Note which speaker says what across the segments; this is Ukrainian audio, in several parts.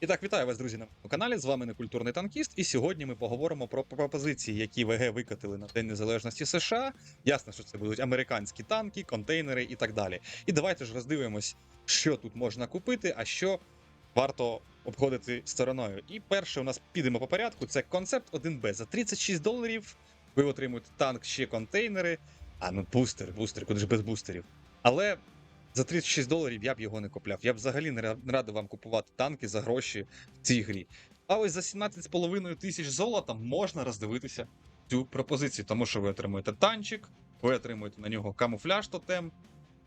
Speaker 1: І так, вітаю вас, друзі, на моєму каналі. З вами некультурний танкіст. І сьогодні ми поговоримо про пропозиції, які ВГ викатили на День Незалежності США. Ясно, що це будуть американські танки, контейнери і так далі. І давайте ж роздивимось, що тут можна купити, а що варто обходити стороною. І перше, у нас підемо по порядку. Це концепт 1Б. За 36 доларів ви отримуєте танк, ще контейнери. А ну бустер, бустер, куди ж без бустерів. Але за 36 доларів я б його не купляв. Я б взагалі не ра- радив вам купувати танки за гроші в цій грі. А ось за 17,5 тисяч золота можна роздивитися цю пропозицію, тому що ви отримуєте танчик, ви отримуєте на нього камуфляж тотем,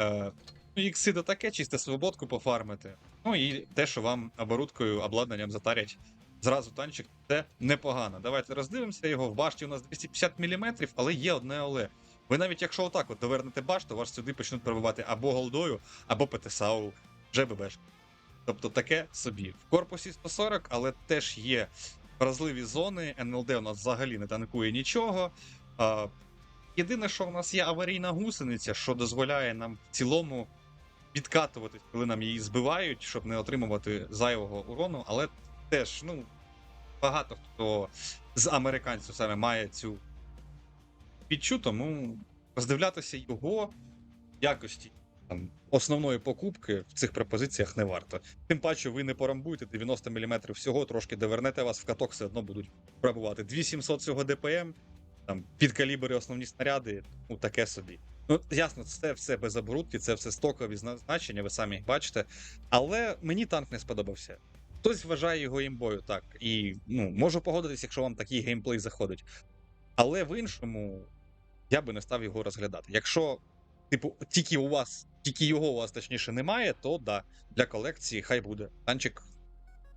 Speaker 1: е, ну, до таке, чисте свободку пофармити. Ну і те, що вам оборудкою, обладнанням затарять зразу танчик, це непогано. Давайте роздивимося його. В башті у нас 250 мм, але є одне але. Ви навіть якщо отак от довернете башту, вас сюди почнуть пробивати або голдою, або ПТСАУ, ЖББш. Тобто таке собі. В корпусі 140, але теж є вразливі зони. НЛД у нас взагалі не танкує нічого. А, єдине, що у нас є аварійна гусениця, що дозволяє нам в цілому відкатуватись, коли нам її збивають, щоб не отримувати зайвого урону, але теж, ну, багато хто з американців саме має цю підчу, тому роздивлятися його якості там, основної покупки в цих пропозиціях не варто. Тим паче, ви не порамбуєте 90 мм всього, трошки довернете вас в каток, все одно будуть пробувати. 2700 цього ДПМ, там під калібри основні снаряди, ну таке собі. Ну, ясно, це все без оборудки, це все стокові значення, ви самі їх бачите. Але мені танк не сподобався. Хтось вважає його імбою, так. І ну, можу погодитись, якщо вам такий геймплей заходить. Але в іншому я би не став його розглядати. Якщо, типу, тільки у вас, тільки його у вас точніше немає, то да, для колекції хай буде. Танчик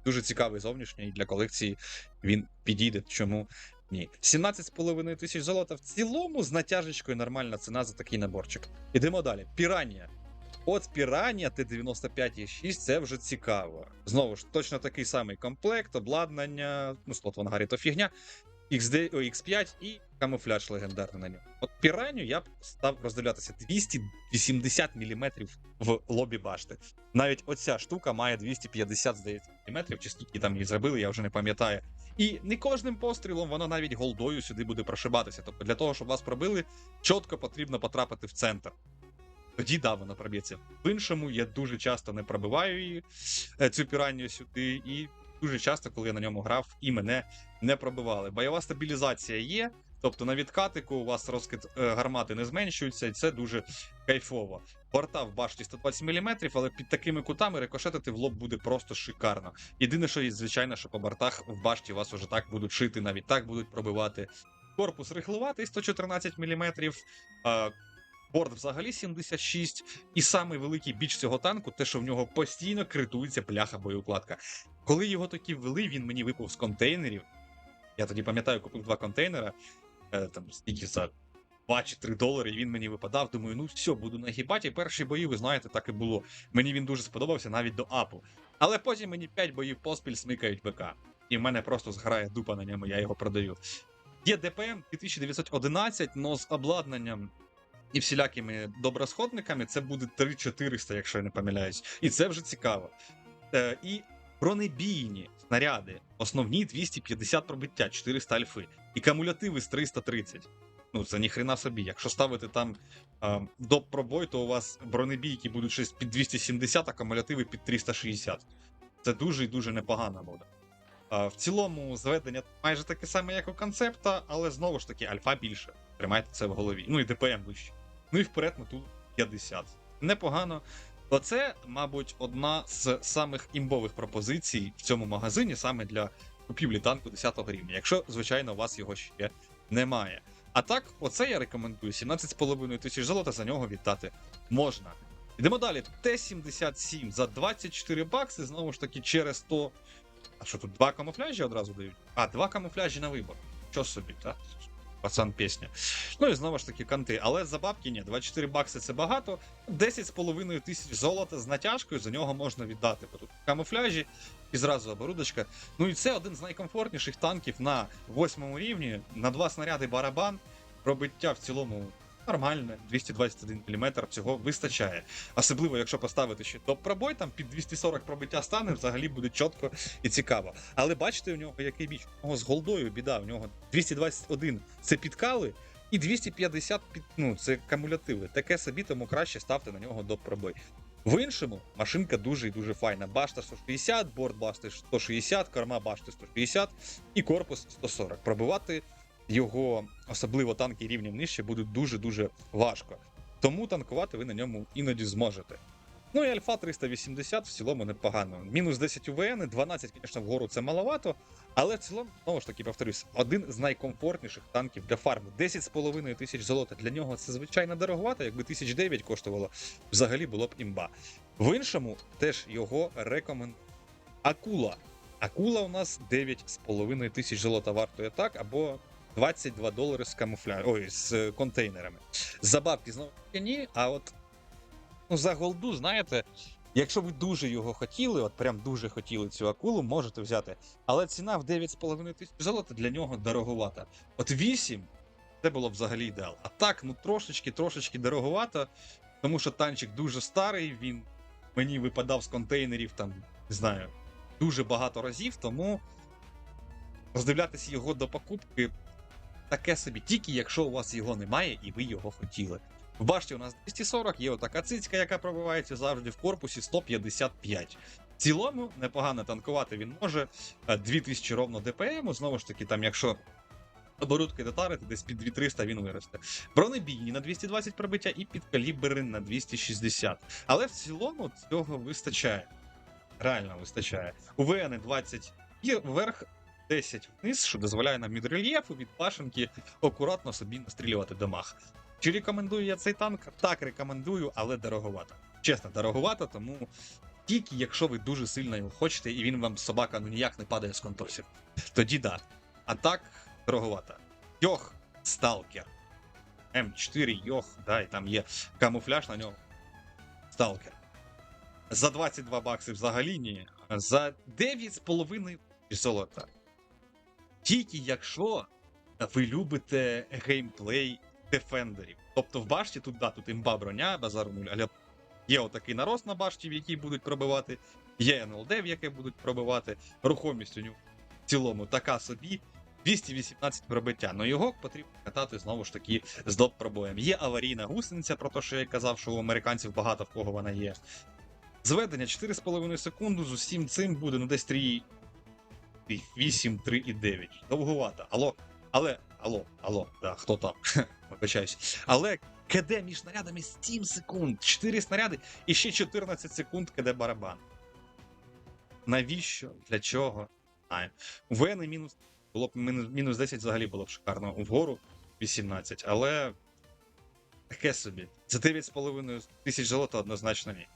Speaker 1: дуже цікавий зовнішній, для колекції він підійде. Чому ні? 17,5 тисяч золота в цілому з натяжечкою нормальна ціна за такий наборчик. Ідемо далі. Піранія. От Піранія Т-95Е6 це вже цікаво. Знову ж, точно такий самий комплект, обладнання, ну, слот в ангарі то фігня. XD, о, X5 і камуфляж легендарний на ньому. От піраню я б став роздивлятися 280 мм в лобі башти. Навіть оця штука має 250, здається, мм, чи скільки там її зробили, я вже не пам'ятаю. І не кожним пострілом воно навіть голдою сюди буде прошибатися. Тобто для того, щоб вас пробили, чітко потрібно потрапити в центр. Тоді да, вона проб'ється. В іншому я дуже часто не пробиваю її, е, цю піранію сюди, і дуже часто, коли я на ньому грав, і мене не пробивали. Бойова стабілізація є, тобто на відкатику у вас розкид е, гармати не зменшується, і це дуже кайфово. Борта в башті 120 мм, але під такими кутами рикошетити в лоб буде просто шикарно. Єдине, що є, звичайно, що по бортах в башті вас уже так будуть шити, навіть так будуть пробивати. Корпус рихлуватий 114 мм. Борт взагалі 76, і самий великий біч цього танку, те, що в нього постійно критується пляха боєукладка. Коли його таки ввели, він мені випав з контейнерів. Я тоді пам'ятаю, купив два контейнера, е, там стільки за 2 чи 3 долари, і він мені випадав. Думаю, ну все, буду нагибати. І перші бої, ви знаєте, так і було. Мені він дуже сподобався навіть до апу. Але потім мені 5 боїв поспіль смикають БК. І в мене просто зграє дупа на ньому, я його продаю. Є ДПМ 2911, но з обладнанням і всілякими добросходниками це буде 3400, якщо я не помиляюсь. І це вже цікаво. Е, і бронебійні снаряди, основні 250 пробиття, 400 альфи, і кумулятиви з 330. Ну, це ніхрена собі. Якщо ставити там а, доп пробой, то у вас бронебійки будуть щось під 270, а кумулятиви під 360. Це дуже і дуже непогано буде. В цілому, зведення майже таке саме, як у концепта, але знову ж таки, альфа більше. Тримайте це в голові. Ну і ДПМ вище. Ну і вперед на ту 50. Непогано. Оце, мабуть, одна з самих імбових пропозицій в цьому магазині саме для купівлі танку 10 рівня, якщо, звичайно, у вас його ще немає. А так, оце я рекомендую: 17,5 тисяч золота за нього віддати можна. Йдемо далі. Т-77 за 24 бакси, знову ж таки, через то. А що тут два камуфляжі одразу дають? А, два камуфляжі на вибор. Що собі, так? Пацан пісня. Ну і знову ж таки канти. Але за бабки ні, 24 бакси це багато. 10,5 тисяч золота з натяжкою, за нього можна віддати. Бо тут камуфляжі і зразу оборудочка. Ну і це один з найкомфортніших танків на восьмому рівні. На два снаряди барабан. Пробиття в цілому нормальне, 221 мм цього вистачає. Особливо, якщо поставити ще топ-пробой, там під 240 пробиття стане, взагалі буде чітко і цікаво. Але бачите, у нього який біч? У нього з голдою біда, у нього 221 це підкали, і 250 під, ну, це кумулятиви. Таке собі, тому краще ставте на нього доп-пробой. В іншому машинка дуже і дуже файна. Башта 160, борт башти 160, корма башти 160 і корпус 140. Пробивати його, особливо танки рівнем нижче, буде дуже-дуже важко. Тому танкувати ви на ньому іноді зможете. Ну і Альфа 380 в цілому непогано. Мінус 10 УВН, 12, звісно, вгору це маловато, але в цілому, знову ж таки, повторюсь, один з найкомфортніших танків для фарму. 10,5 тисяч золота. Для нього це звичайно дороговато, якби 1009 коштувало, взагалі було б імба. В іншому теж його рекомен... Акула. Акула у нас 9,5 тисяч золота вартує так, або 22 долари з камуфля... Ой, з е, контейнерами. За бабки знову ні, а от ну, за голду, знаєте, якщо ви дуже його хотіли, от прям дуже хотіли цю акулу, можете взяти. Але ціна в 9,5 тисяч золота для нього дороговата. От 8 це було б взагалі ідеал. А так, ну трошечки, трошечки дороговато, тому що танчик дуже старий, він мені випадав з контейнерів там, не знаю, дуже багато разів, тому роздивлятися його до покупки таке собі, тільки якщо у вас його немає і ви його хотіли. В башті у нас 240, є отака цицька, яка пробивається завжди в корпусі 155. В цілому непогано танкувати він може. Е, 2000 ровно ДПМ, знову ж таки, там, якщо оборудки дотарити, десь під 2300 він виросте. Бронебійні на 220 пробиття і підкалібри на 260. Але в цілому цього вистачає. Реально вистачає. У ВН 20 і вверх 10 вниз, що дозволяє нам від рельєфу, від башенки акуратно собі настрілювати дамаг. Чи рекомендую я цей танк? Так, рекомендую, але дороговато. Чесно, дороговато, тому тільки якщо ви дуже сильно його хочете, і він вам собака ну ніяк не падає з контосів. Тоді да. А так, дороговато. Йох, сталкер. М4 Йох, да, і там є камуфляж на ньому. Сталкер. За 22 бакси взагалі ні. За 9,5 золота. Тільки якщо ви любите геймплей дефендерів. Тобто в башті тут, да, тут імба броня, базару але є отакий нарост на башті, в якій будуть пробивати, є НЛД, в яке будуть пробивати, рухомість у нього в цілому така собі. 218 пробиття, але його потрібно катати знову ж таки з доп пробоєм. Є аварійна гусениця, про те, що я казав, що у американців багато в кого вона є. Зведення 4,5 секунди з усім цим буде ну десь 3. 8, 3 і 9. Довгувато. Алло, але, алло, алло, да, хто там? Вибачаюсь. Але КД між снарядами 7 секунд, 4 снаряди і ще 14 секунд КД барабан. Навіщо? Для чого? Знаю. ВН мінус було б мінус 10 взагалі було б шикарно. Вгору 18, але таке собі. За 9,5 тисяч золота однозначно ні.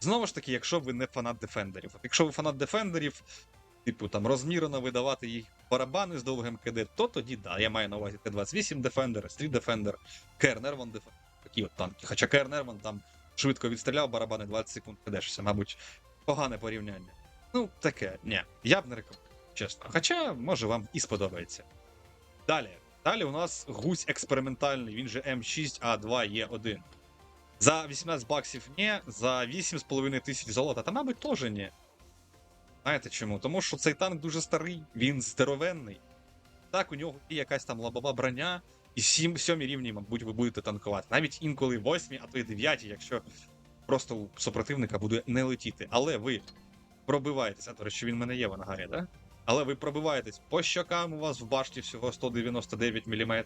Speaker 1: Знову ж таки, якщо ви не фанат дефендерів. Якщо ви фанат дефендерів, типу там розмірено видавати їх барабани з довгим КД, то тоді да. Я маю на увазі Т-28 Defender, Street Defender, КР Нерван Defender, такі от танки. Хоча КР Нерван там швидко відстріляв барабани 20 секунд кидешся, мабуть, погане порівняння. Ну, таке, ні, я б не рекомендую, чесно. Хоча, може, вам і сподобається. Далі. Далі у нас гусь експериментальний, він же М6А2Е1. За 18 баксів ні, за 8,5 тисяч золота, та, мабуть, теж ні. Знаєте чому? Тому що цей танк дуже старий, він здоровенний. Так, у нього є якась там лабова броня, і 7, 7 рівні, мабуть, ви будете танкувати. Навіть інколи 8, а то й 9, якщо просто у супротивника буде не летіти. Але ви пробиваєтеся, до речі, він мене є в ангарі, да? Але ви пробиваєтесь по щокам, у вас в башті всього 199 мм.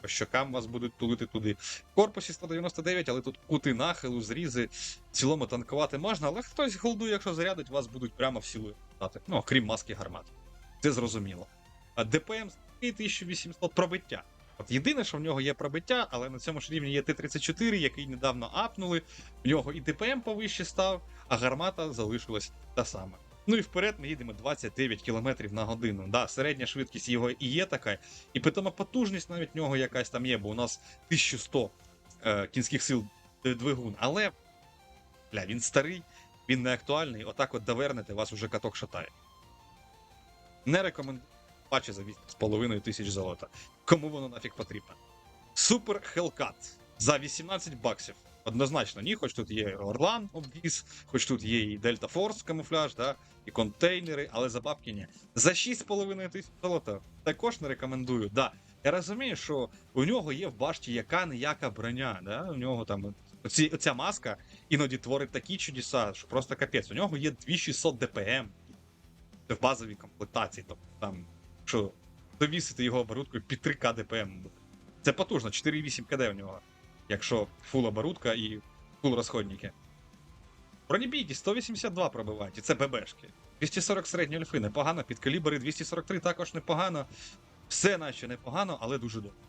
Speaker 1: По щокам вас будуть тулити туди. В корпусі 199, але тут кути нахилу, зрізи. В цілому танкувати можна, але хтось голду, якщо зарядить, вас будуть прямо в силу дати. Ну, окрім маски гармат. Це зрозуміло. А ДПМ 1800 пробиття. От єдине, що в нього є пробиття, але на цьому ж рівні є Т-34, який недавно апнули. В нього і ДПМ повище став, а гармата залишилась та сама. Ну і вперед ми їдемо 29 км на годину. Да, середня швидкість його і є така, і питома потужність навіть нього якась там є, бо у нас 1100 е, кінських сил двигун. Але бля, він старий, він не актуальний. Отак от довернете, вас уже каток шатає. Не рекомендую паче за 8,5 тисяч золота. Кому воно нафіг потрібно? Супер Hellcat. за 18 баксів. Однозначно, ні, хоч тут є Орлан обвіз, хоч тут є і Дельта Форс камуфляж, да, і контейнери, але за бабки ні. За 6,5 тисяч золота також не рекомендую. Да. Я розумію, що у нього є в башті яка ніяка броня. Да? У нього там оці, оця маска іноді творить такі чудеса, що просто капець. У нього є 2600 ДПМ. Це в базовій комплектації. Тобто там, що довісити його оборудкою під 3К ДПМ. Це потужно, 4,8 КД у нього. Якщо фул оборудка і фул розходники. Бронебійки 182 пробивають, і це ББшки. 240 середні альфи, непогано, під калібри 243 також непогано. Все наче непогано, але дуже дорого.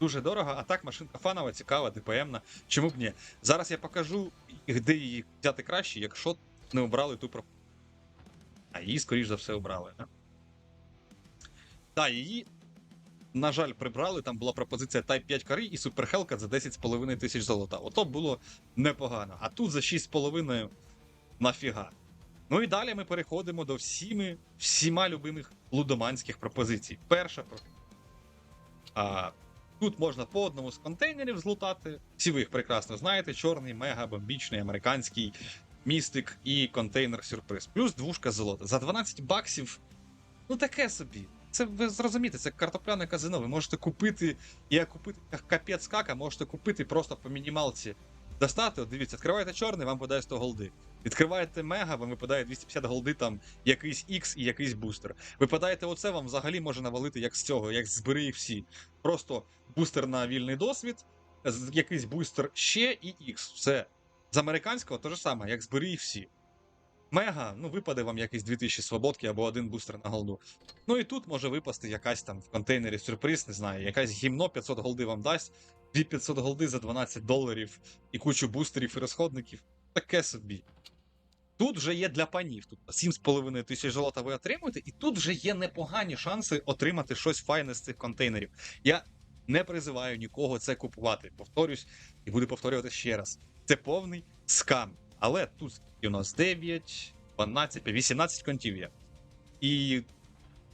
Speaker 1: Дуже дорого, а так машинка фанова, цікава, ДПМна. Чому б ні? Зараз я покажу, де її взяти краще, якщо не обрали ту пропозицію. А її, скоріш за все, обрали. Так, її, на жаль, прибрали. Там була пропозиція Type 5 кари і суперхелка за 10,5 тисяч золота. Ото було непогано. А тут за 6,5 нафіга. Ну і далі ми переходимо до всіми, всіма любимих лудоманських пропозицій. Перша. А, тут можна по одному з контейнерів злутати. Всі ви їх прекрасно знаєте: чорний, мега, бомбічний, американський, містик і контейнер сюрприз. Плюс двушка золота. За 12 баксів. Ну таке собі. Це ви зрозумієте, це картопляне казино. Ви можете купити, як купити як капець кака, можете купити просто по мінімалці. Достати, от дивіться, відкриваєте чорний, вам подає 100 голди. Відкриваєте мега, вам випадає 250 голди, там якийсь X і якийсь бустер. Випадаєте оце, вам взагалі може навалити як з цього, як збери їх всі. Просто бустер на вільний досвід, якийсь бустер ще і X. Все. З американського те ж саме, як збери їх всі. Мега, ну випаде вам якийсь 2000 свободки або один бустер на голду. Ну і тут може випасти якась там в контейнері сюрприз, не знаю, якась гімно 500 голди вам дасть, 2500 голди за 12 доларів і кучу бустерів і розходників. Таке собі. Тут вже є для панів. Тут 7,5 тисяч золота ви отримуєте, і тут вже є непогані шанси отримати щось файне з цих контейнерів. Я не призиваю нікого це купувати. Повторюсь, і буду повторювати ще раз. Це повний скам. Але тут у нас 9, 12, 18 контів є. І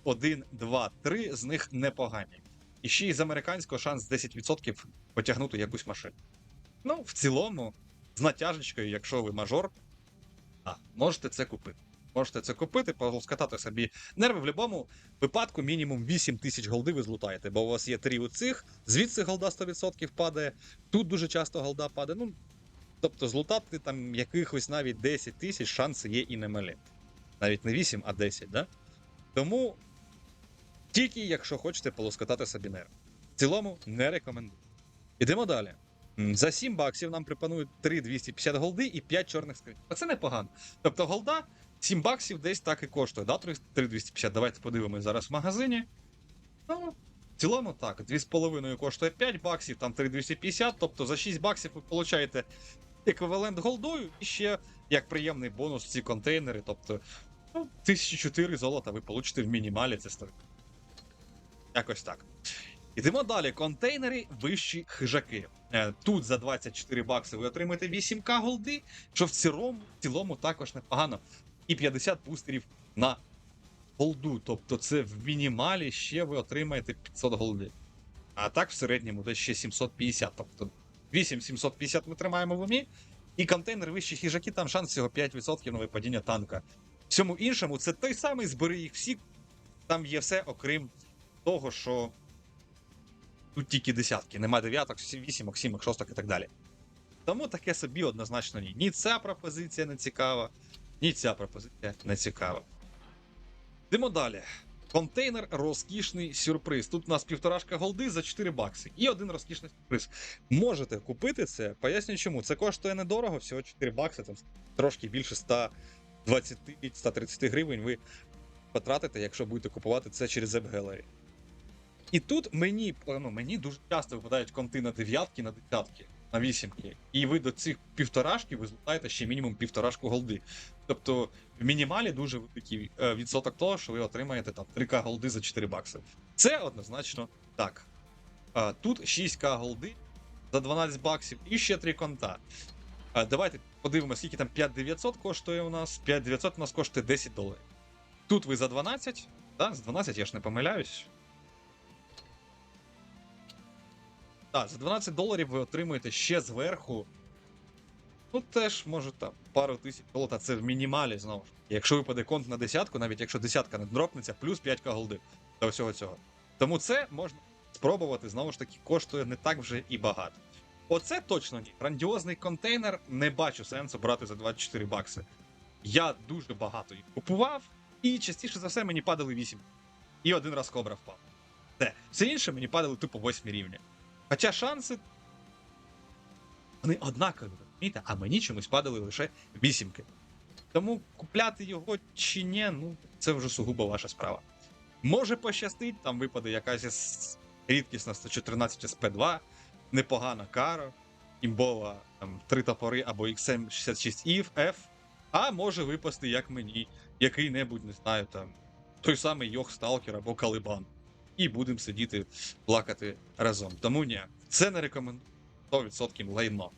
Speaker 1: 1, 2, 3 з них непогані. І ще й з американського шанс 10% потягнути якусь машину. Ну, в цілому, з натяжечкою, якщо ви мажор, а, можете це купити. Можете це купити, поскатати собі нерви в будь-якому випадку мінімум 8 тисяч голди ви злутаєте, бо у вас є три у цих, звідси голда 100% падає, тут дуже часто голда падає. Ну, тобто злутати там якихось навіть 10 тисяч шанси є і немалі. Навіть не 8, а 10, да? Тому тільки якщо хочете полоскотати собі нерви. В цілому не рекомендую. Ідемо далі. За 7 баксів нам пропонують 3,250 голди і 5 чорних скринь. А це непогано. Тобто голда 7 баксів десь так і коштує. Да? 3,250. Давайте подивимось зараз в магазині. Ну, в цілому так. 2,5 коштує 5 баксів, там 3,250. Тобто за 6 баксів ви получаєте еквівалент голдою і ще як приємний бонус ці контейнери. Тобто, ну, 1004 золота ви получите в мінімалі. Це стоїть. Якось так. Ідемо далі. Контейнери вищі хижаки. Е, Тут за 24 бакси ви отримаєте 8к голди, що в цілому, в цілому також непогано. І 50 бустерів на голду. Тобто це в мінімалі ще ви отримаєте 500 голди. А так в середньому десь ще 750. Тобто 8750 ми тримаємо в умі. І контейнер вищі хижаки, там шанс всього 5% на випадіння танка. Всьому іншому, це той самий збери їх всі. Там є все, окрім того, що тут тільки десятки, нема дев'яток, сі- вісімок, сімок, шосток і так далі. Тому таке собі однозначно ні. Ні ця пропозиція не цікава, ні ця пропозиція не цікава. Йдемо далі. Контейнер розкішний сюрприз. Тут у нас півторашка голди за 4 бакси. І один розкішний сюрприз. Можете купити це. Поясню чому. Це коштує недорого, всього 4 бакси, там трошки більше 120-130 гривень ви потратите, якщо будете купувати це через App Gallery. І тут мені, ну, мені дуже часто випадають конти на дев'ятки, на десятки, на вісімки. І ви до цих півторашки ви злутаєте ще мінімум півторашку голди. Тобто в мінімалі дуже великий е, відсоток того, що ви отримаєте там 3к голди за 4 бакси. Це однозначно так. Тут 6к голди за 12 баксів і ще 3 конта. Давайте подивимося, скільки там 5900 коштує у нас. 5900 у нас коштує 10 доларів. Тут ви за 12, да? з 12 я ж не помиляюсь. Так, за 12 доларів ви отримуєте ще зверху. Ну, теж, може, там, пару тисяч золота, це в мінімалі знову ж. Якщо випаде конт на десятку, навіть якщо десятка не дропнеться, плюс 5к голди до всього цього. Тому це можна спробувати, знову ж таки, коштує не так вже і багато. Оце точно ні. Грандіозний контейнер не бачу сенсу брати за 24 бакси. Я дуже багато їх купував, і частіше за все мені падали 8. І один раз кобра впав. Все. Інше мені падали тупо 8 рівня. Хоча шанси. Вони однакові, розумієте? А мені чомусь падали лише вісімки. Тому купляти його чи ні, ну, це вже сугубо ваша справа. Може пощастить, там випаде якась із рідкісна 114 SP2, непогана кара, імбова там, 3 топори або XM66 F, а може випасти, як мені, який-небудь, не знаю, там, той самий Йох Сталкер або Калибан. І будемо сидіти, плакати разом. Тому ні, це не рекомендую 100% лайно.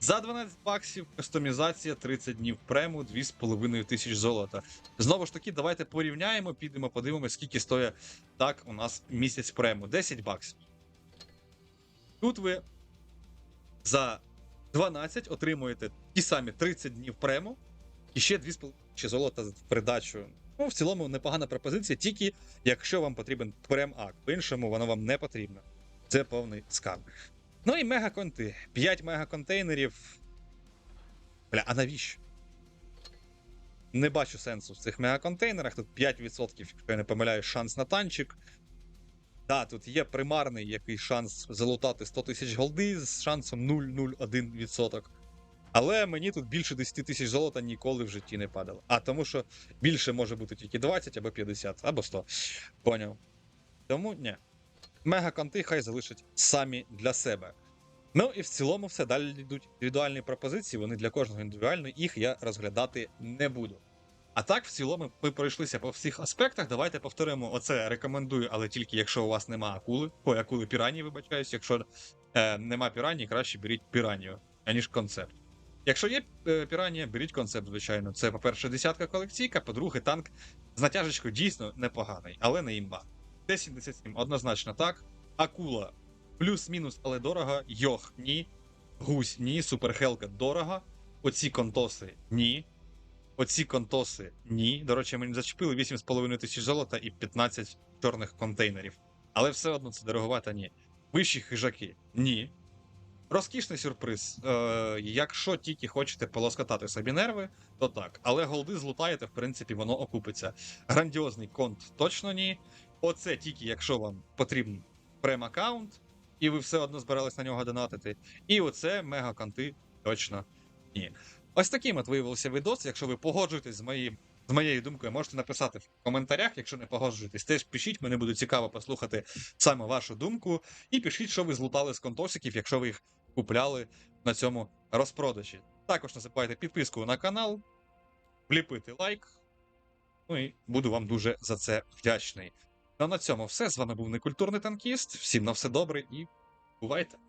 Speaker 1: За 12 баксів кастомізація 30 днів прему, 2,5 тисяч золота. Знову ж таки, давайте порівняємо, підемо, подивимося, скільки стоїть так у нас місяць прему. 10 баксів. Тут ви за 12 отримуєте ті самі 30 днів прему і ще 2,5 тисячі золота в придачу. Ну, в цілому непогана пропозиція, тільки якщо вам потрібен прем-ак. По-іншому воно вам не потрібно. Це повний скам. Ну і мегаконти. 5 мегаконтейнерів. Бля, а навіщо? Не бачу сенсу в цих мегаконтейнерах. Тут 5%, якщо я не помиляю, шанс на танчик. Так, тут є примарний який шанс залутати 100 тисяч голди з шансом 0,01%. Але мені тут більше 10 тисяч золота ніколи в житті не падало. А тому що більше може бути тільки 20 або 50, або 100. Поняв. Тому ні. Мегаконти хай залишать самі для себе. Ну і в цілому все далі йдуть індивідуальні пропозиції. Вони для кожного індивідуально, їх я розглядати не буду. А так, в цілому, ми пройшлися по всіх аспектах. Давайте повторимо. Оце рекомендую, але тільки якщо у вас нема акули. Ой, акули пірані, вибачаюсь. Якщо е, нема пірані, краще беріть піранію, аніж концепт. Якщо є е, піранія, беріть концепт, звичайно. Це, по-перше, десятка колекційка, по-друге, танк з натяжечкою дійсно непоганий, але не імба. Т-77 однозначно так. Акула плюс-мінус, але дорого. Йох ні. Гусь ні. Суперхелка дорого. Оці контоси ні. Оці контоси ні. До речі, мені зачепили 8,5 тисяч золота і 15 чорних контейнерів. Але все одно це дороговато ні. Вищі хижаки ні. Розкішний сюрприз. Е, якщо тільки хочете полоскотати собі нерви, то так. Але голди злутаєте, в принципі, воно окупиться. Грандіозний конт точно ні. Оце тільки якщо вам потрібен прем-аккаунт, і ви все одно збирались на нього донатити. І оце мега-конти точно ні. Ось таким от виявився відос. Якщо ви погоджуєтесь з моїм. З моєю думкою, можете написати в коментарях, якщо не погоджуєтесь, теж пишіть, мені буде цікаво послухати саме вашу думку. І пишіть, що ви злутали з контосиків, якщо ви їх купляли на цьому розпродажі. Також не забувайте підписку на канал, вліпити лайк. Ну і буду вам дуже за це вдячний. Ну а на цьому все. З вами був некультурний танкіст. Всім на все добре і бувайте!